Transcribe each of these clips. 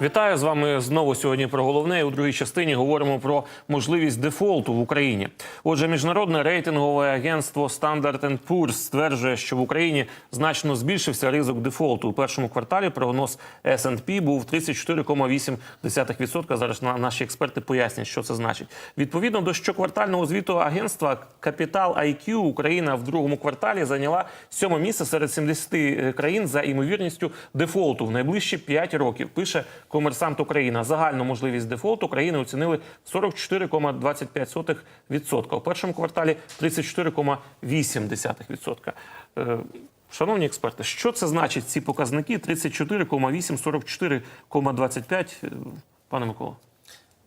Вітаю з вами знову сьогодні про головне. У другій частині говоримо про можливість дефолту в Україні. Отже, міжнародне рейтингове агентство Standard Poor's стверджує, що в Україні значно збільшився ризик дефолту. У першому кварталі прогноз S&P був 34,8%. Зараз на- наші експерти пояснять, що це значить. Відповідно до щоквартального звіту агентства Capital IQ Україна в другому кварталі зайняла сьоме місце серед 70 країн за імовірністю дефолту в найближчі 5 років. Пише Комерсант Україна. Загальну можливість дефолту країни оцінили 44,25%. У першому кварталі 34,8%. Е, Шановні експерти, що це значить ці показники 34,8, 44,25? Е, Пане Микола.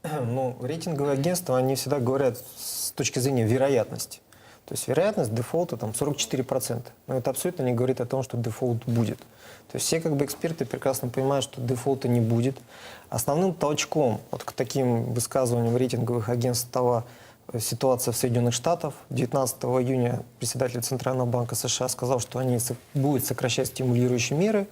Ну, рейтинговые агентства, они всегда говорят с точки зрения вероятности. То есть вероятность дефолта там 44%. Но это абсолютно не говорит о том, что дефолт будет. То есть все как бы эксперты прекрасно понимают, что дефолта не будет. Основным толчком вот к таким высказываниям рейтинговых агентств стала э, ситуация в Соединенных Штатах. 19 июня председатель Центрального банка США сказал, что они будут сокращать стимулирующие меры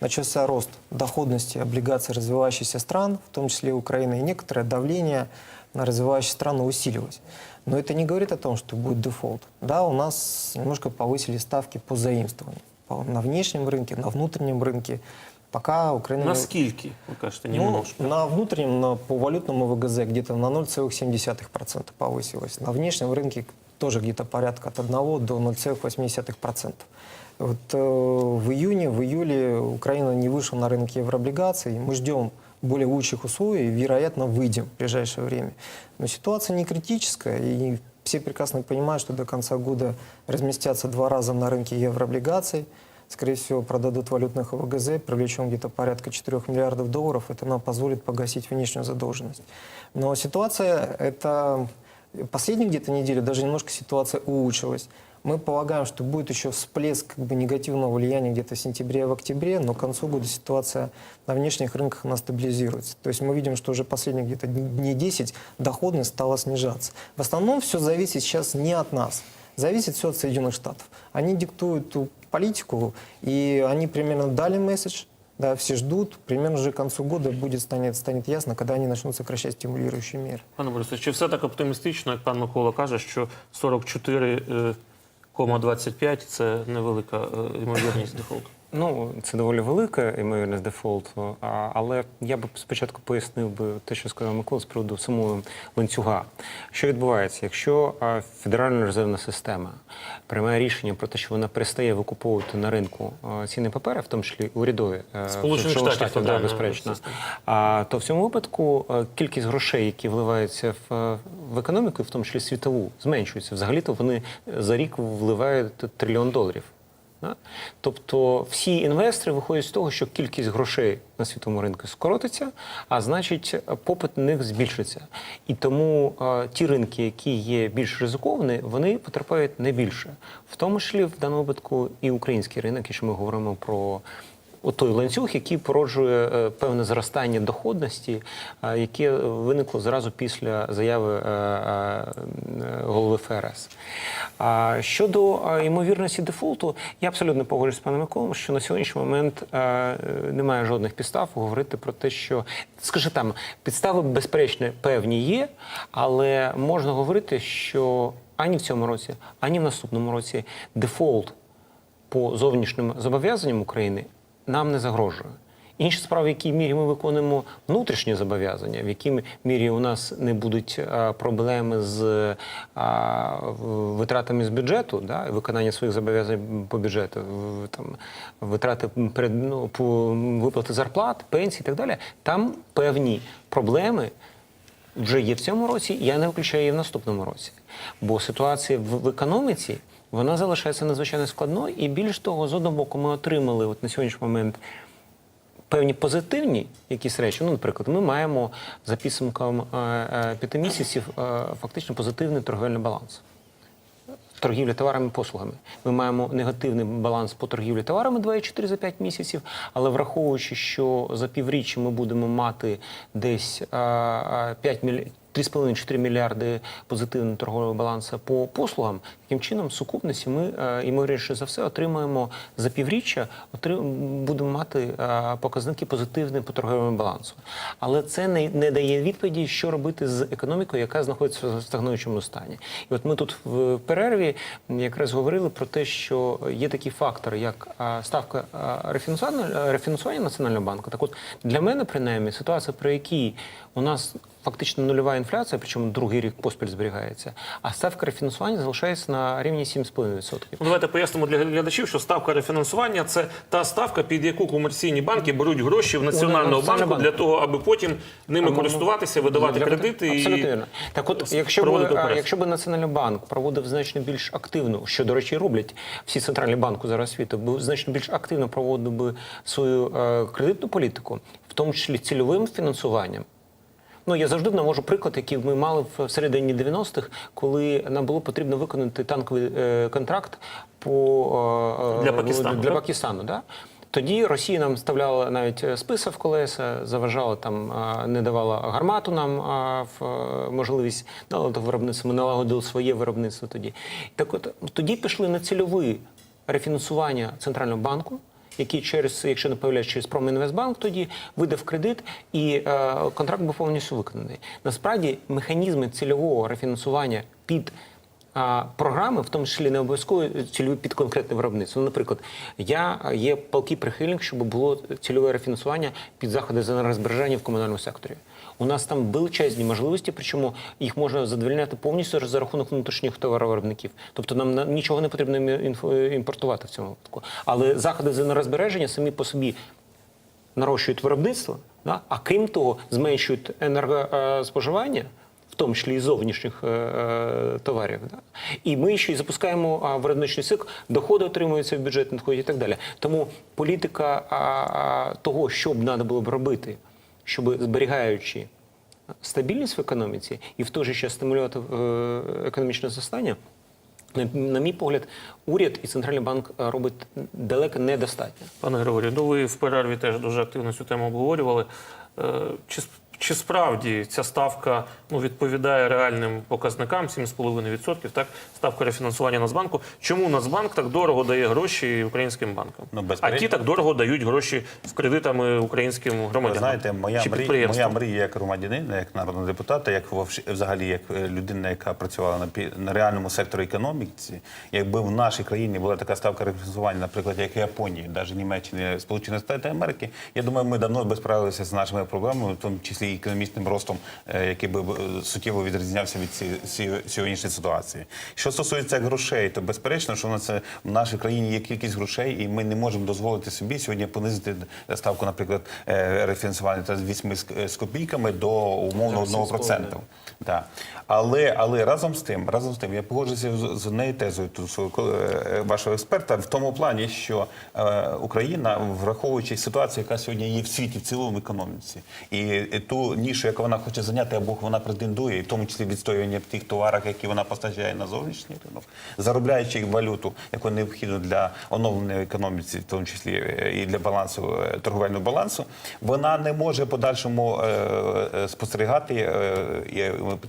начался рост доходности облигаций развивающихся стран, в том числе Украины, и некоторое давление на развивающиеся страны усиливалось. Но это не говорит о том, что будет дефолт. Да, у нас немножко повысили ставки по заимствованию. По- На внешнем рынке, на внутреннем рынке. Пока Украина... не- Наскільки? Ви кажете, ну, немножко. на внутреннем, на, по валютному ВГЗ где-то на 0,7% повысилось. На внешнем рынке тоже где-то порядка от 1 до 0,8%. Вот, э, в июне, в июле Украина не вышла на рынок еврооблигаций. Мы ждем более лучших условий, вероятно, выйдем в ближайшее время. Но ситуация не критическая, и все прекрасно понимают, что до конца года разместятся два раза на рынке еврооблигаций. Скорее всего, продадут валютных ВГЗ, привлечем где-то порядка 4 миллиардов долларов. Это нам позволит погасить внешнюю задолженность. Но ситуация, это последние где-то неделю даже немножко ситуация улучшилась. Мы полагаем, что будет еще всплеск как бы, негативного влияния где-то в сентябре, в октябре, но к концу года ситуация на внешних рынках она стабилизируется. То есть мы видим, что уже последние где-то дней 10 доходность стала снижаться. В основном все зависит сейчас не от нас, зависит все от Соединенных Штатов. Они диктуют ту политику, и они примерно дали месседж, да, все ждут, примерно уже к концу года будет, станет, станет ясно, когда они начнут сокращать стимулирующие меры. Пане Борисович, чи все так оптимістично, як пан Микола каже, що 44,25 – це невелика е, ймовірність дефолту? Ну, це доволі велика ймовірність дефолту, а, але я б спочатку пояснив би те, що сказав Микола з приводу самого ланцюга. Що відбувається, якщо Федеральна резервна система приймає рішення про те, що вона перестає викуповувати на ринку а, цінні папери, в тому числі урядові е, Сполучених Штатів, да, безперечно, то в цьому випадку кількість грошей, які вливаються в, е, в економіку, в тому числі світову, зменшується. Взагалі-то вони за рік вливають трильйон доларів. Тобто всі інвестори виходять з того, що кількість грошей на світовому ринку скоротиться, а значить, попит на них збільшиться. І тому е, ті ринки, які є більш ризиковані, вони потерпають найбільше. В тому числі в даному випадку і український ринок, якщо ми говоримо про той ланцюг, який породжує е, певне зростання доходності, е, яке виникло зразу після заяви е, е, голови ФРС. Щодо е, ймовірності дефолту, я абсолютно погоджуюсь з паном Миколом, що на сьогоднішній момент е, немає жодних підстав говорити про те, що скажи там підстави безперечно певні є, але можна говорити, що ані в цьому році, ані в наступному році дефолт по зовнішнім зобов'язанням України нам не загрожує. Інша справа, в якій мірі ми виконуємо внутрішні зобов'язання, в якій мірі у нас не будуть проблеми з витратами з бюджету, да, виконання своїх зобов'язань по бюджету, там, витрати перед ну, по виплати зарплат, пенсій і так далі. Там певні проблеми вже є в цьому році, я не виключаю її в наступному році. Бо ситуація в економіці вона залишається надзвичайно складною, і більш того, з одного боку, ми отримали от на сьогоднішній момент певні позитивні якісь речі. Ну, наприклад, ми маємо за підсумком е, е, п'яти місяців е, фактично позитивний торговельний баланс. Торгівлі товарами і послугами. Ми маємо негативний баланс по торгівлі товарами 2,4 за 5 місяців, але враховуючи, що за півріччя ми будемо мати десь а, а, 5 міль... 3,5-4 мільярди позитивного торгового балансу по послугам. Таким чином, в сукупності ми, е, ймовірніше за все, отримаємо за півріччя, будемо мати е, показники позитивні по торговому балансу. Але це не, не дає відповіді, що робити з економікою, яка знаходиться в стагнуючому стані. І от ми тут в перерві якраз говорили про те, що є такі фактори, як ставка а, рефінансування, рефінансування Національного банку. Так от для мене, принаймні, ситуація, при якій у нас фактично нульова інфляція, причому другий рік поспіль зберігається, а ставка рефінансування залишається на рівні 7,5%. Ну, давайте пояснимо для глядачів, що ставка рефінансування це та ставка, під яку комерційні банки беруть гроші в національного банку для того, аби потім ними Або, користуватися, видавати Для- кредити Абсолютно і вірно. Так от, якщо б, якщо б Національний банк проводив значно більш активно, що, до речі, роблять всі центральні банки зараз світу, бо значно більш активно проводив би свою е, кредитну політику, в тому числі цільовим фінансуванням. Ну, я завжди навожу приклад, який ми мали в середині 90-х, коли нам було потрібно виконати танковий е, контракт по, е, Для е, Пакистану, Для? Пакистану да? Тоді Росія нам вставляла навіть е, списа в колеса, заважала там, е, не давала гармату нам в можливість наладити виробництво. Ми налагодили своє виробництво тоді. Так от тоді пішли на цільове рефінансування центрального банку. Який через, якщо не помиляюсь, через Промінвестбанк тоді видав кредит, і е, контракт був повністю виконаний. Насправді механізми цільового рефінансування під а, програми, в тому числі не обов'язково цільові під конкретне виробництво. Ну, Наприклад, я є палкий прихильник, щоб було цільове рефінансування під заходи з енергозбереження в комунальному секторі. У нас там величезні можливості, причому їх можна задовільняти повністю за рахунок внутрішніх товаровиробників. Тобто нам нічого не потрібно імпортувати в цьому випадку. Але заходи з енергозбереження самі по собі нарощують виробництво, да? а крім того, зменшують енергоспоживання, в тому числі і зовнішніх е, е, товарів. Да? І ми ще й запускаємо а, виробничий цикл, доходи отримуються в бюджет, надходять і так далі. Тому політика а, а, того, що б треба було б робити, щоб зберігаючи стабільність в економіці і в той же час стимулювати е, економічне зростання. На, мій погляд, уряд і центральний банк е, робить далеко недостатньо. Пане Григорію, ну ви в перерві теж дуже активно цю тему обговорювали. Е, Чи, чи справді ця ставка ну, відповідає реальним показникам 7,5%, так? Ставка рефінансування Нацбанку. Чому Нацбанк так дорого дає гроші українським банкам? Ну, а ті так дорого дають гроші в кредитами українським громадянам? Ви знаєте, моя чи мрія, моя мрія як громадянина, як народного депутата, як взагалі як е, людина, яка працювала на, пі- на реальному секторі економіці, якби в нашій країні була така ставка рефінансування, наприклад, як в Японії, навіть Німеччини, Сполучених Штатів Америки, я думаю, ми давно би справилися з нашими проблемами, в тому числі і економічним ростом, е, який би е, суттєво відрізнявся від сьогоднішньої ситуації. Що стосується грошей, то безперечно, що на це в нашій країні є кількість грошей, і ми не можемо дозволити собі сьогодні понизити ставку, наприклад, е, рефінансування з 8 з, копійками до умовно 1%. Да. Але, але разом з тим, разом з тим, я погоджуюся з, однією тезою вашого експерта в тому плані, що Україна, враховуючи ситуацію, яка сьогодні є в світі в цілому економіці, і, і ту нішу, яку вона хоче зайняти, або вона претендує, і в тому числі відстоювання в тих товарах, які вона постачає на зовнішній ринок, заробляючи валюту, яку необхідно для оновлення економіці, в тому числі е, і для балансу е, торговельного балансу, вона не може подальшому е, спостерігати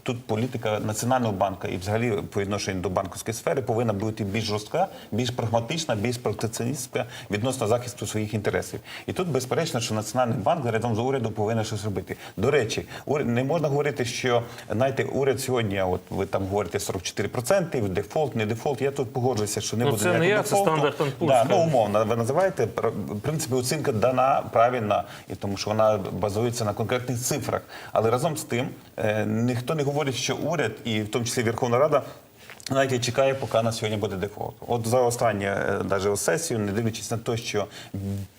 тут політика національного банку і взагалі по відношенню до банківської сфери повинна бути більш жорстка, більш прагматична, більш протекціоністська відносно захисту своїх інтересів. І тут безперечно, що національний банк разом з урядом повинен щось робити. До речі, не можна говорити, що знаєте, уряд сьогодні, от ви там говорите 44%, дефолт, не дефолт. Я тут погоджуюся, що не Ну, буде це не це дефолту. Standard Poor's, Да, ну, умовно, ви називаєте в принципі оцінка дана правильна, і тому що вона базується на конкретних цифрах. Але разом з тим е, ніхто не говорить, що уряд, і в тому числі Верховна Рада. Навіть чекає, поки на сьогодні буде дефолт. От за останнє навіть сесію, не дивлячись на те, що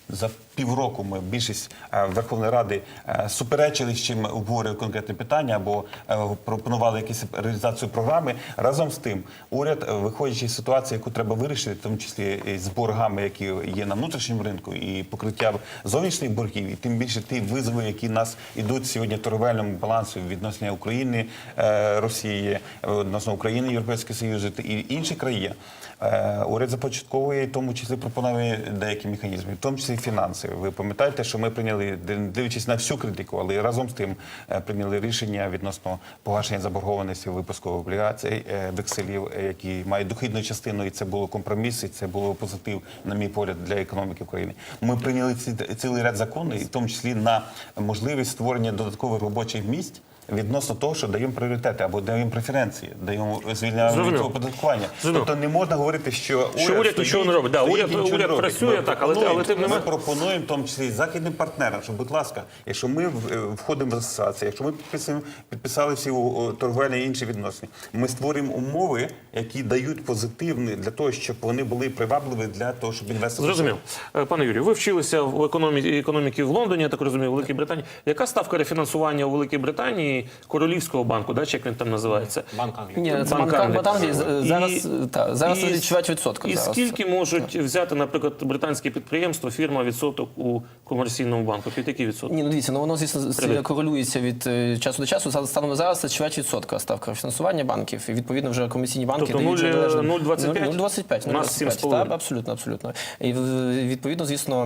за півроку ми більшість е, Верховної Ради е, суперечили, з чим обговорювали конкретне питання або е, пропонували якісь реалізацію програми. Разом з тим, уряд, виходячи з ситуації, яку треба вирішити, в тому числі з боргами, які є на внутрішньому ринку, і покриття зовнішніх боргів, і тим більше ті визови, які нас ідуть сьогодні в торговельному балансу відносно України, Росії, відносно України, Європейського Союзу і інших країн, е, уряд започатковує, в тому числі пропонує деякі механізми, в тому числі фінансові. Ви пам'ятаєте, що ми прийняли, дивлячись на всю критику, але разом з тим е, прийняли рішення відносно погашення заборгованості випускових облігацій, е, векселів, е, які мають дохідну частину, і це було компроміс, і це було позитив, на мій погляд, для економіки України. Ми прийняли ці- цілий ряд законів, і в тому числі на можливість створення додаткових робочих місць. Відносно того, що даємо пріоритети або даємо преференції, даємо звільняємо від Зрозумів. оподаткування. Зрозумів. Тобто не можна говорити, що уряд, Що уряд нічого не робить. Да, стоїть уряд- і нічого уряд робить. працює Ми так, але- пропонуємо- але тим не ми пропонуємо, в тому числі і західним партнерам, що, будь ласка, якщо ми в- е, входимо в асоціацію, якщо ми підписуємо, підписали всі о, торговельні і інші відносини, ми створюємо умови, які дають позитивні для того, щоб вони були привабливі для того, щоб інвестор Зрозумів. Е, Пане Юрію, ви вчилися в економіці, економіки в Лондоні, я так розумію, в Великій Британії. Яка ставка рефінансування у Великій Британії Королівського банку, да, чи як він там називається? Банк Англії. Ні, це Банк Англії. Зараз, І- та, зараз і- відчувають відсоток. І зараз. скільки можуть взяти, наприклад, британське підприємство, фірма відсоток у комерційному банку? Під який відсоток? Ні, ну дивіться, ну воно звісно з- корелюється від е, часу до часу. За- Станом на зараз це чверть відсотка ставка фінансування банків. І відповідно вже комерційні банки Тобто дають нуль- залежно- 0,25? 0,25. У нас 7,5. так, абсолютно, абсолютно. І в- відповідно, звісно,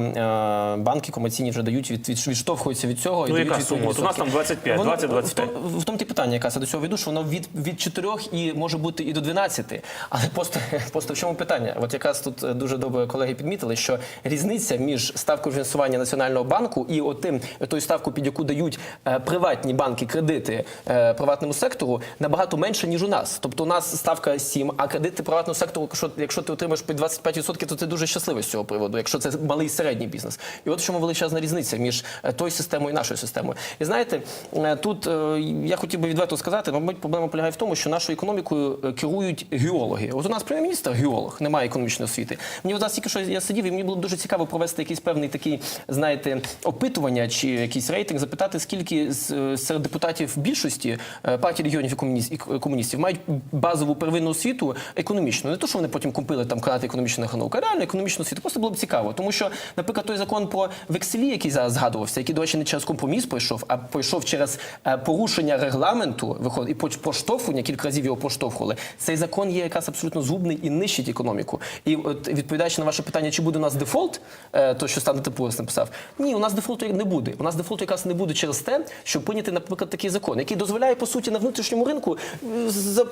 е, банки комерційні вже дають від, від відштовхуються від цього. і Ну, дають яка відповідні сума? От у нас відсотки. там 25, Воно- 20-25. В тому, в тому ті питання, якраз я до цього веду, що воно від, від 4 і може бути і до 12. Але просто, просто в чому питання? От якраз тут е, дуже добре колеги підмітили, що різниця між ставкою фінансування Національного банку і отим, тою ставкою, під яку дають е, приватні банки кредити е, приватному сектору, набагато менше, ніж у нас. Тобто у нас ставка 7, а кредити приватного сектору, якщо, якщо ти отримаєш під 25%, то ти дуже щасливий з цього приводу, якщо це малий середній бізнес. І от в чому величезна різниця між е, тою системою і нашою системою. І знаєте, е, тут е, я хотів би відверто сказати, мабуть, проблема полягає в тому, що нашою економікою е, керують геологи. От у нас прем'єр-міністр геолог, немає економічної освіти. Мені зараз тільки що я сидів, і мені було б дуже цікаво провести якийсь певний такий, знаєте, опитування чи якийсь рейтинг, запитати, скільки е, серед депутатів більшості е, партії регіонів і комуніс- і комуністів мають базову первинну освіту економічну. Не то, що вони потім купили там канати економічних наук, а реально економічну освіту. Просто було б цікаво. Тому що, наприклад, той закон про векселі, який зараз згадувався, який, до речі, не через компроміс пройшов, а пройшов через е, порушення регламенту, виходить, і поштовхування, кілька разів його поштовхували. Цей закон є якраз абсолютно згубний і нищить економіку. І от відповідаючи на ваше питання, чи буде у нас дефолт, е, то що стане Тепурис написав, ні, у нас дефолту не буде. У нас дефолту якраз не буде через те, що прийняти, наприклад, такий закон, який дозволяє по суті на внутрішньому ринку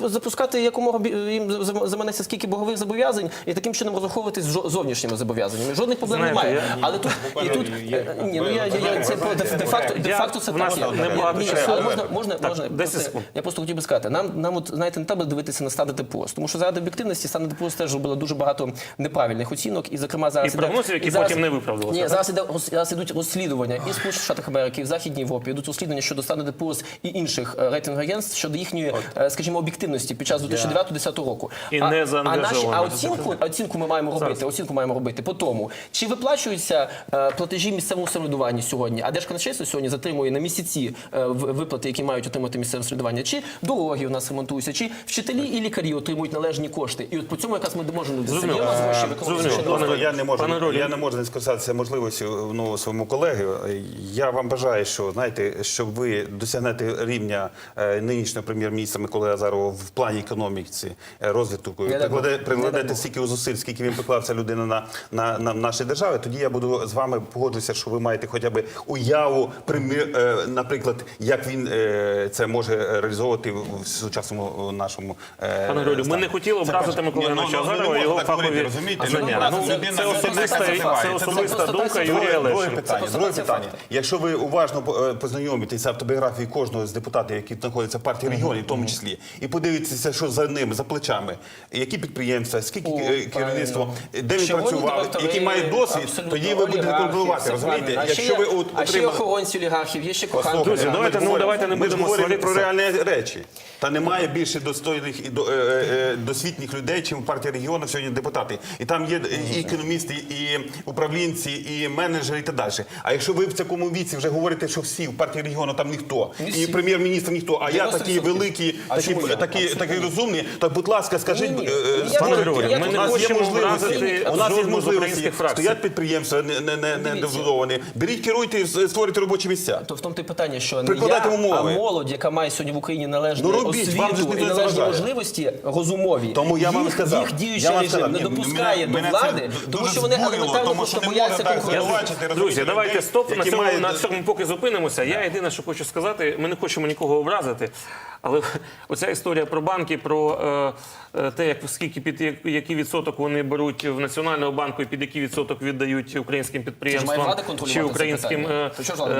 запускати якомога їм зам- заманеться скільки богових зобов'язань і таким чином розраховуватись з зовнішніми зобов'язаннями. Жодних проблем Знаєте, немає. я- Але тут і тут е, ні, ну я, я, я це де, факто де факто це так. Можна можна Так, можна. 10 просто- секунд. я просто хотів би сказати, нам, нам от, знаєте, не треба дивитися на стадити пост, тому що заради об'єктивності стадити пост теж робила дуже багато неправильних оцінок, і зокрема зараз І прогнозів, які і зараз- потім не виправдалися, Ні, зараз іде роз- зараз ідуть розслідування. І в Сполучених Штатах Америки, і в Західній Європі йдуть розслідування щодо Standard Poor's і інших е, рейтингових агентств щодо їхньої, е, скажімо, об'єктивності під час 2009-2010 року. І а, а, наші, а оцінку, оцінку ми маємо робити. Оцінку маємо робити по тому, чи виплачуються е, платежі місцевому самоврядуванню сьогодні, а Держконачейство сьогодні затримує на місяці е, в- виплати, які мають отримати місцеве самоврядування, чи дороги у нас ремонтуються, чи вчителі і лікарі отримують належні кошти. І от по цьому якраз ми можемо. Зрозуміло. Гроші в Е, зрозуміло. я не можу, Пане я не можу не скористатися можливістю ну, своєму колеги. Я вам бажаю, що знаєте, щоб ви досягнете рівня е, нинішнього прем'єр-міністра Миколи Азарова в плані економіці, е, розвитку. Не прикладете стільки зусиль, скільки він поклався людина на, на, на нашій державі. Тоді я буду з вами погоджуюся, що ви маєте хоча б уяву, примір, е, наприклад, як він це може реалізовувати в сучасному е, нашому е, Пане Ролю, ми не хотіли образити перше. Ну, Івановича ну, Азарова, його фахові розумієте? знання. Ну, Ну, це- особиста констатація це особиста Це думка Юрія факту. Друге питання. Це Друге питання. Якщо ви уважно е, познайомитеся автобіографії кожного з депутатів, які знаходяться в партії регіонів, в тому числі, і подивитися, що за ним, за плечами, які підприємства, скільки е, керівництво, де він працював, який має досвід, тоді ви будете контролювати. Розумієте? правильно. А ще Якщо ви є- от а ще є охоронці олігархів, є ще коханки. Друзі, давайте, ну, говоримо- давайте не будемо говоримо про реальні речі. Та немає більше достойних і до- е, е, досвітніх людей, чим в партії регіонів сьогодні депутати. І там є і економісти, і управлінці, і менеджери, і так далі. А якщо ви в такому віці вже говорите, що всі в партії регіону там ніхто, і прем'єр-міністр ніхто, а я 90%. такі великі, А такі, такі, такі розумні, то будь ласка, скажіть, е, е, Пане Григорію, ми не у нас є хочемо можливості, у нас є можливості, стоять підприємства не, не, не, добудовані. Беріть, керуйте, і створюйте робочі місця. То в тому ти питання, що Прикладайте я, умови. Умови. А молодь, яка має сьогодні в Україні належну Ну, робіть, освіту вам і належні можливості розумові, Тому я вам їх, сказав, їх я діючий режим сказав, не ні, допускає мене- до влади, тому що вони елементарно просто бояться конкуренції. Друзі, давайте стоп на цьому, на цьому поки зупинимося. Я єдине, що хочу сказати, ми не хочемо нікого образити. Але оця історія про банки, про е, е, те, як скільки під як- який відсоток вони беруть в Національного банку і під який відсоток віддають українським підприємствам чи українським е,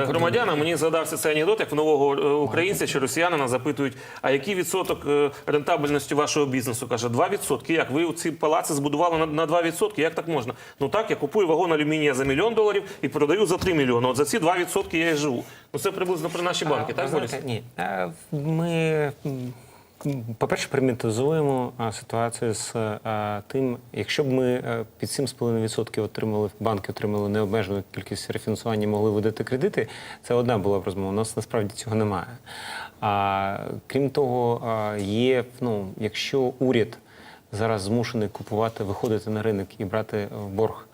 громадянам. Мені згадався цей анекдот, як в нового українця чи росіянина запитують, а який відсоток рентабельності вашого бізнесу? Каже, 2%. Як ви ці палаци збудували на, на 2%? Як так можна? Ну так, я купую вагон алюмінія за мільйон доларів і продаю за 3 мільйони. От за ці 2% я і живу. Ну це приблизно при наші банки, А, так знаєте, Ні. Е, По-перше, примітизуємо ситуацію з тим, якщо б ми е, під 7,5% отримали, банки отримали необмежену кількість рефінансування, могли видати кредити, це одна була б розмова. У нас насправді цього немає. А, крім того, є, ну, якщо уряд зараз змушений купувати, виходити на ринок і брати борг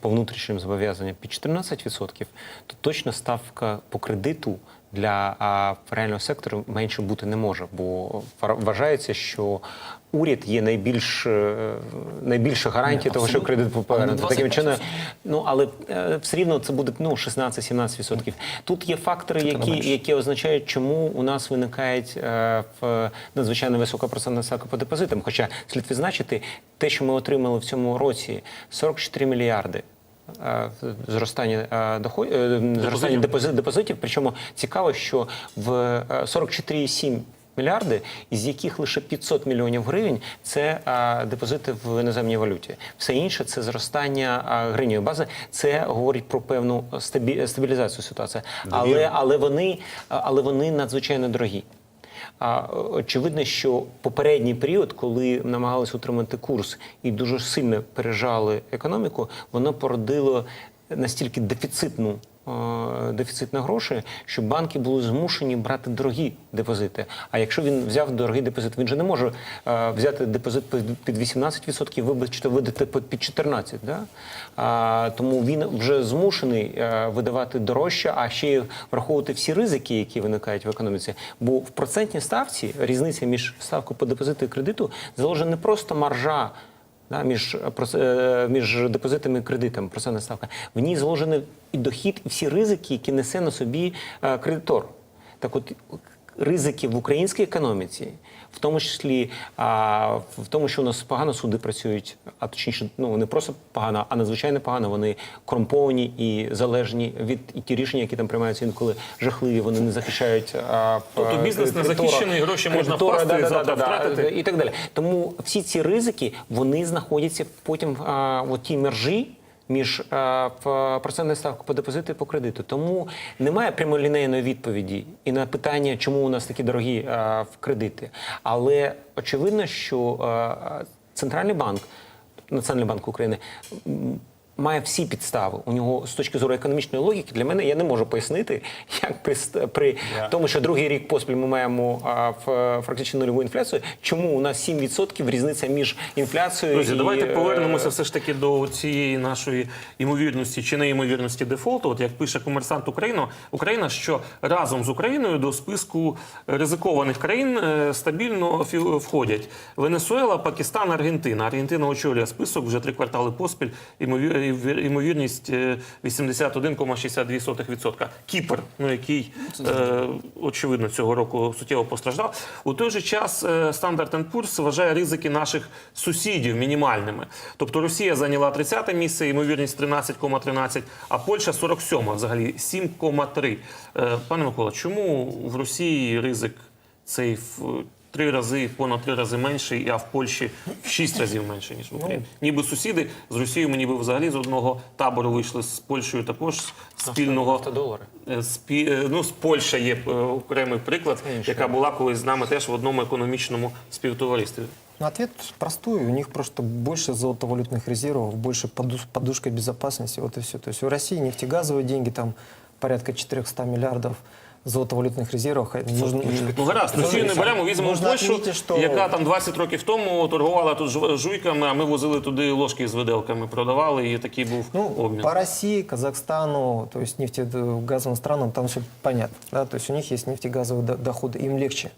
по внутрішнім зобов'язанням під 14%, то точно ставка по кредиту для реального сектору менше бути не може, бо вважається, що уряд є найбільш е, найбільша гарантія того, що кредит повернути. Таким чином, ну але е, все рівно це буде ну 16-17%. Тут є фактори, які, які означають, чому у нас виникає е, в надзвичайно висока процентна ставка по депозитам. Хоча слід відзначити, те, що ми отримали в цьому році, 44 мільярди. Е, Зростання е, доход... е, зростання депозит, депозитів. Причому цікаво, що в е, 44,7 мільярди, із яких лише 500 мільйонів гривень це а, депозити в іноземній валюті. Все інше це зростання а, гривневої бази. Це говорить про певну стабі... стабілізацію ситуації. Але, але вони але вони надзвичайно дорогі. А очевидно, що попередній період, коли намагалися утримати курс і дуже сильно пережали економіку, воно породило настільки дефіцитну. Е, Дефіцит на гроші, що банки були змушені брати дорогі депозити. А якщо він взяв дорогий депозит, він же не може е, взяти депозит під- під 18% і вибачте, видати під під 14%. Да? Тому він вже змушений е, видавати дорожче, а ще й враховувати всі ризики, які виникають в економіці. Бо в процентній ставці різниця між ставкою по депозиту і кредиту заложена не просто маржа. Да, між, е, між депозитами і кредитами, процентна ставка. В ній зложений і дохід, і всі ризики, які несе на собі е, кредитор. Так от ризики в українській економіці, в тому числі а, в тому, що у нас погано суди працюють, а точніше, ну не просто погано, а надзвичайно погано. Вони корумповані і залежні від і ті рішення, які там приймаються інколи жахливі. Вони не захищають. А, Тобто бізнес не захищений, гроші можна впасти, да, да, завтра да, да, втратити. і так далі. Тому всі ці ризики вони знаходяться потім а, в тій мержі. Між в процентною ставкою по депозиту і по кредиту. Тому немає прямолінейної відповіді і на питання, чому у нас такі дорогі в кредити. Але очевидно, що центральний банк, Національний банк України. Має всі підстави. У нього з точки зору економічної логіки для мене я не можу пояснити, як при, при Я- тому, що другий рік поспіль ми маємо а, в практично нульову інфляцію, чому у нас 7% різниця між інфляцією Друзі, і давайте е, повернемося все ж таки до цієї нашої ймовірності чи неймовірності дефолту. От як пише комерсант Україна, Україна, що разом з Україною до списку ризикованих країн е, стабільно входять Венесуела, Пакистан, Аргентина. Аргентина очолює список вже три квартали поспіль. Ймовір- Ймовірність е, 81,62%. Кіпр, ну який е, очевидно цього року суттєво постраждав. У той же час е, Standard Poor's вважає ризики наших сусідів мінімальними. Тобто Росія зайняла 30 місце, ймовірність 13,13, а Польща 47, взагалі 7,3. Е, Пане Микола, чому в Росії ризик цей три рази, понад три рази менший, а в Польщі в шість разів менше, ніж в Україні? Ніби сусіди з Росією, ми ніби взагалі з одного табору вийшли з Польщею також з спільного. Е, Спі... е, Ну, з Польща є е, окремий приклад, яка була колись з нами теж в одному економічному співтоваристві. Ну, ответ простой. У них просто больше золотовалютных резервов, больше подуш- подушка безопасности. Вот и все. То есть у России нефтегазовые деньги там порядка 400 миллиардов золотовалютных резервах. Нужно, Ну гаразд, Росію не беремо, візьмемо Нужно Польщу, отметить, что- яка там 20 років тому торгувала тут жу- жуйками, а ми возили туди ложки з виделками, продавали, і такий був Ну, обмін. по России, Казахстану, то есть нефтегазовым странам, там все понятно. Да? То есть у них есть нефтегазовые до- доходы, им легче.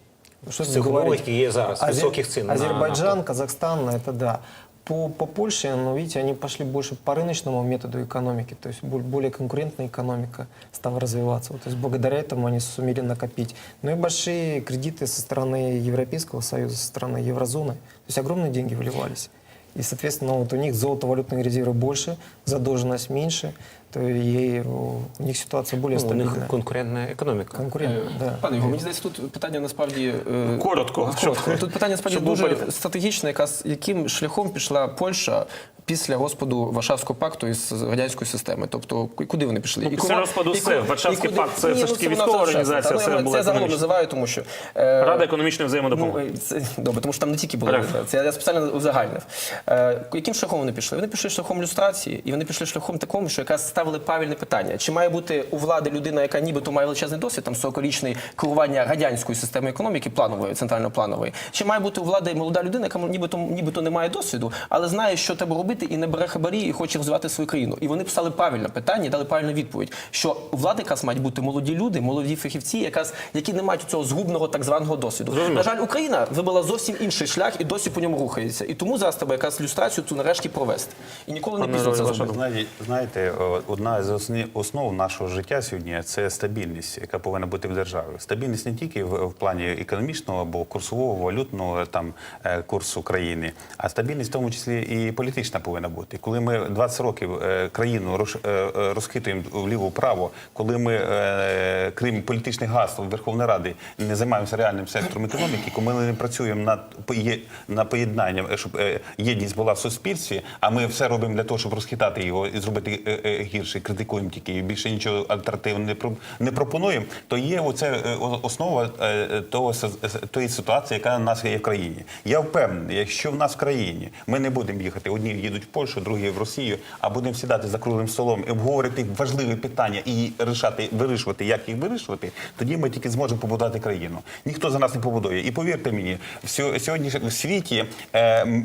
Что З тут цих умов, говорить? які є зараз, Азер- високих цін на Азербайджан, нафту. Казахстан, это да. По, по Польше, ну, видите, они пошли больше по рыночному методу экономики, то есть боль- более конкурентная экономика стала развиваться. Вот, то есть благодаря этому они сумели накопить. Ну и большие кредиты со стороны Европейского Союза, со стороны еврозоны. То есть огромные деньги вливались. И, соответственно, вот у них золотовалютные резервы больше, задолженность меньше, то и у них ситуация более Ну, у них конкурентна економіка. Конкурентная, да. Пане Ігор, мені здається, тут питання насправді е, Коротко, коротко. Тут питання насправді щоб дуже стратегічне, якраз яким шляхом пішла Польща після розпаду Варшавського пакту із радянської системи. Тобто, куди вони пішли? Ну, І після розпаду все. Варшавський куди- пакт – це все ну, ж таки військова організація, Та, ну, це це загалом називаю, тому що е, Рада економічної взаємодопомоги. Ну, е, це добре, тому що там не тільки було це я спеціально узагальнив. Е, яким шляхом вони пішли? Вони пішли шляхом люстрації, і вони пішли шляхом такому, що якраз ставили правильне питання: чи має бути у влади людина, яка нібито має величезний досвід, там 40-річний керування радянською системою економіки, планової, центрально-планової, чи має бути у влади молода людина, яка нібито нібито не має досвіду, але знає, що треба робити, і не бере хабарі, і хоче розвивати свою країну. І вони писали правильне питання, і дали правильну відповідь, що у влади якраз мають бути молоді люди, молоді фахівці, якраз які не мають цього згубного так званого досвіду. На жаль, Україна вибрала зовсім інший шлях і досі по ньому рухається. І тому зараз треба якраз люстрацію цю нарешті провести. І ніколи не пізно це зробити. Знаєте, одна з основ нашого життя сьогодні це стабільність, яка повинна бути в державі. Стабільність не тільки в, в плані економічного або курсового, валютного там е, курсу країни, а стабільність в тому числі і політична повинна бути. Коли ми 20 років е, країну роз, е, розхитуємо вліво-вправо, коли ми, крім політичних гасл Верховної Ради, не займаємося реальним сектором економіки, коли ми не працюємо над на поєднанням, щоб єдність була в суспільстві, а ми все робимо для того, щоб розхитати його і зробити гірше, критикуємо тільки і більше нічого альтернативного не про- не пропонуємо, то є оце е, основа е, е, того тої ситуації, яка у нас є в країні. Я впевнений, якщо в нас в країні ми не будемо їхати, одні їдуть в Польщу, другі в Росію, а будемо сідати за круглим столом і обговорити важливі питання і рішати, вирішувати, як їх вирішувати, тоді ми тільки зможемо побудувати країну. Ніхто за нас не побудує. І повірте мені, сьогодні в світі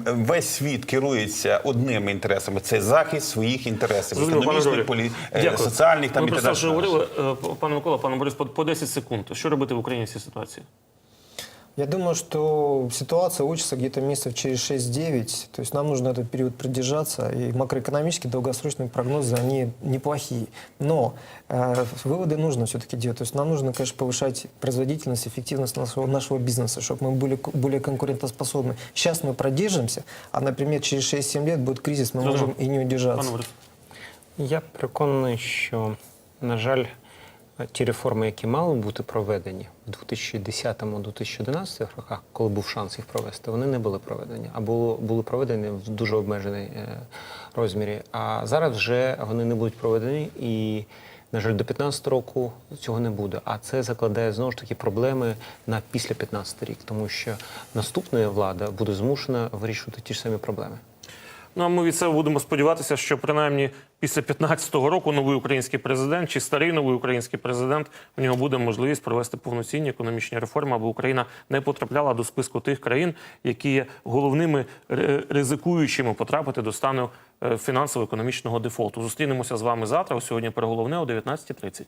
весь світ керується одними інтересами: це захист своїх інтересів, економічних. полі... е, Дякую. соціальних там Ми і про так це вже далі. говорили, е, пане Микола, пане Борис, по- по 10 секунд. Що робити в Україні в цій ситуації? Я думаю, что ситуация учится где-то месяцев через 6-9. То есть нам нужно этот период продержаться. И макроэкономические долгосрочные прогнозы, они неплохие. Но э, выводы нужно все-таки делать. То есть нам нужно, конечно, повышать производительность, эффективность нашего, нашего бизнеса, чтобы мы были к- более конкурентоспособны. Сейчас мы продержимся, а, например, через 6-7 лет будет кризис, мы Зрозуміло. можем и не удержаться. Я переконаний, що, на жаль, ті реформи, які мали бути проведені в 2010-2011 роках, коли був шанс їх провести, вони не були проведені, а було, були проведені в дуже обмеженій е, розмірі. А зараз вже вони не будуть проведені і. На жаль, до 15 року цього не буде. А це закладає знову ж таки проблеми на після 15 рік, тому що наступна влада буде змушена вирішувати ті ж самі проблеми. Ну а ми від себе будемо сподіватися, що принаймні після 15-го року новий український президент чи старий новий український президент у нього буде можливість провести повноцінні економічні реформи, аби Україна не потрапляла до списку тих країн, які є головними ризикуючими потрапити до стану е, фінансово-економічного дефолту. Зустрінемося з вами завтра. Сьогодні переголовне о 19.30.